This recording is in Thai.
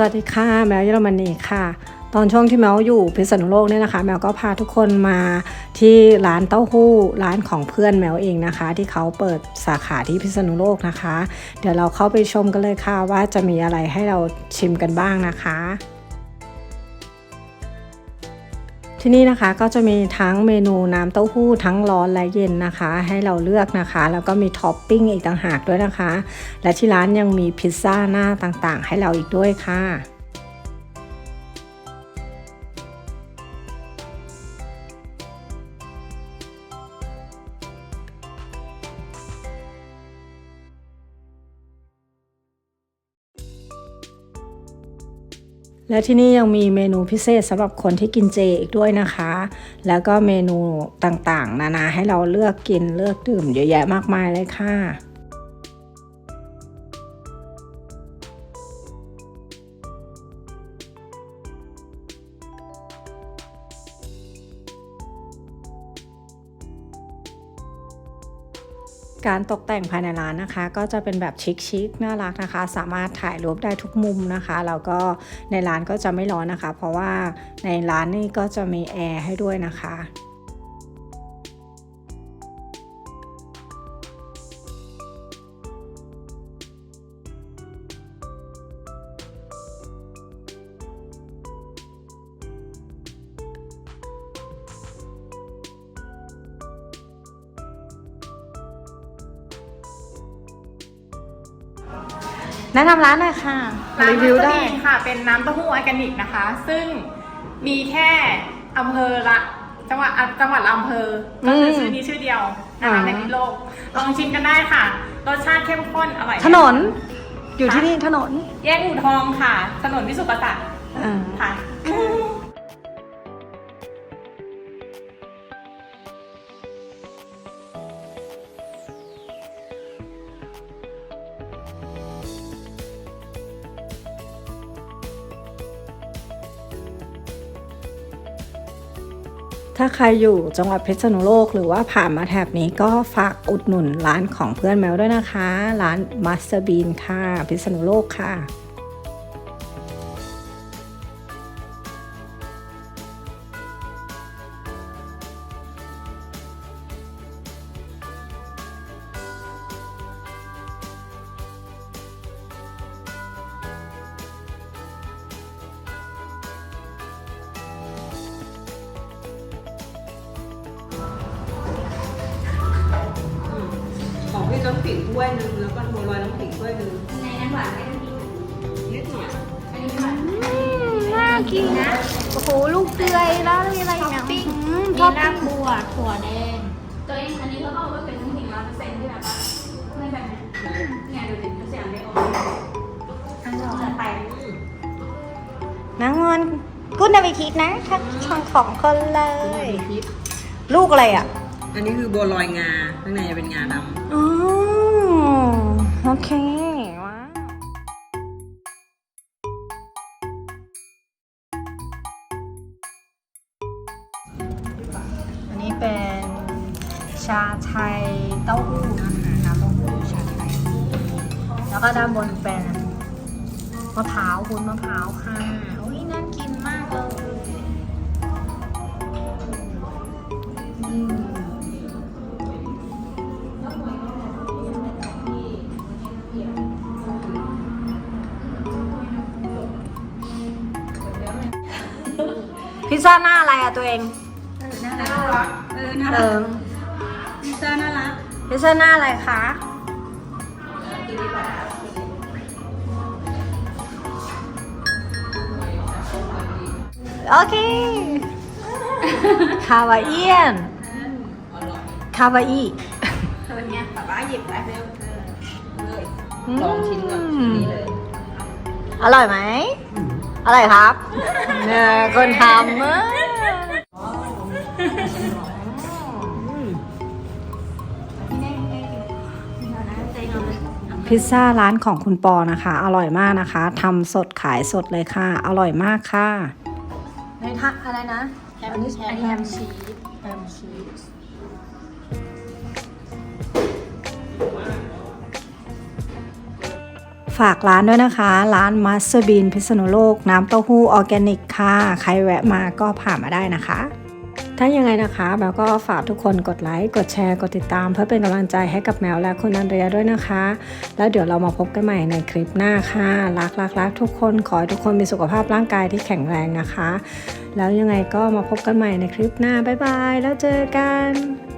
สวัสดีค่ะแมวเยอรมนีค่ะ ตอนช่วงที่แมวอยู่พิษณุโลกเนี่ยนะคะ แมวก็พาทุกคนมาที่ร้านเต้าหู้ร้านของเพื่อนแมวเองนะคะ ที่เขาเปิดสาขาที่พิษณุโลกนะคะ เดี๋ยวเราเข้าไปชมกันเลยค่ะว่าจะมีอะไรให้เราชิมกันบ้างนะคะ ที่นี่นะคะก็จะมีทั้งเมนูน้ำเต้าหู้ทั้งร้อนและเย็นนะคะ ให้เราเลือกนะคะ แล้วก็มีท็อปปิ้งอีกต่างหากด้วยนะคะ และที่ร้านยังมีพิซซ่าหน้าต่างๆ ให้เราอีกด้วยค่ะ และที่นี่ยังมีเมนูพิเศษสำหรับคนที่กินเจอีกด้วยนะคะ แล้วก็เมนูต่างๆ นานาให้เราเลือกกินเลือกดื่มเยอะแยะมากมายเลยค่ะ การตกแต่งภายในร้านนะคะ ก็จะเป็นแบบชิคๆน่ารักนะคะ สามารถถ่ายรูปได้ทุกมุมนะคะแล้วก็ในร้านก็จะไม่ร้อนนะคะ เพราะว่าในร้านนี่ก็จะมีแอร์ให้ด้วยนะคะ แนะนำร้านหน่อยค่ะร้านรีวิวได้น้ำค่ะ เป็นน้ำเต้าหู้ออร์แกนิกนะคะ ซึ่งมีแค่อำเภอละจังหวัดอะจังหวัดละอำเภอก็คือชื่อนี้ชื่อเดียวนะคะในโลก ลองชิมกันได้ค่ะ รสชาติเข้มข้นอร่อยถนน อยู่ที่นี่ถนน แยกอู่ทองค่ะ ถนนวิสุทธิกษัตริย์อ่าค่ะ ถ้าใครอยู่จังหวัดเพชรบุรีหรือว่าผ่านมาแถบนี้ก็ฝากอุดหนุนร้านของเพื่อนแมวด้วยนะคะ ร้านมาสเตอร์บีนค่ะ พิษณุโลกค่ะ ของพี่น้ำขิงถ้วยหนึ่งแล้วก็บัวลอยน้ำขิงถ้วยหนึ่งในนั้นหวานไม่ต้องกินนิดหน่อยอันนี้หวานน่ากินนะ โอ้โห ลูกเดือยแล้วมีอะไรท็อปเนี่ยปิ้งอืมมีท็อปลาปิ้งบบัวถั่วแดง ตัวเองอันนี้เขาบอกว่าเป็นน้ำขิงร้อยเปอร์เซ็นต์ที่แบบว่าไม่แบบนี้เนี่ยดูดิเขาเสียงไม่ออกอันนี้จะไปนางงอนกุนนาวิคิดนะทักช่องของคนเลยพริกลูกอะไรอะ อันนี้คือบัวลอยงา ข้างในจะเป็นงาดำอ๋อโอเคว้าวอันนี้เป็นชาไทยเต้าหู้นะคะน้ำเต้าหู้ชาไทย แล้วก็ด้านบนเป็นมะพร้าววุ้นมะพร้าวค่ะ พิซซ่าหน้าอะไรอะตัวเองน่ารักเออน่าเอรักอพิซซ่าน่ารักพิซซ่าหน้าอะไรคะโอเคคาวาเอียนคาวาอีเธอเนี่ยแบบว่าหยิบไปเร็วลองชิ้นก่อนชิ้นนี้เลย อร่อยไหมอร่ อยครับเนี่ยคนทำอะพิซซ่าร้านของคุณปอนะคะ อร่อยมากนะคะทำสดขายสดเลยค่ะ อร่อยมากค่ะในทักอะไรนะแฮมแฮมแฮมชีสแฮมชีส ฝากร้านด้วยนะคะ ร้านมัสบินพิษณุโลก น้ำเต้าหู้ออร์แกนิกค่ะ ใครแวะมาก็ผ่านมาได้นะคะ ถ้ายังไงนะคะแมวก็ฝากทุกคนกดไลค์ กดแชร์ กดติดตาม เพื่อเป็นกำลังใจให้กับแมวและคุณอันเรียด้วยนะคะ แล้วเดี๋ยวเรามาพบกันใหม่ในคลิปหน้าค่ะรักรักรักทุกคนขอให้ทุกคนมีสุขภาพร่างกายที่แข็งแรงนะคะ แล้วยังไงก็มาพบกันใหม่ในคลิปหน้าบ๊ายบายแล้วเจอกัน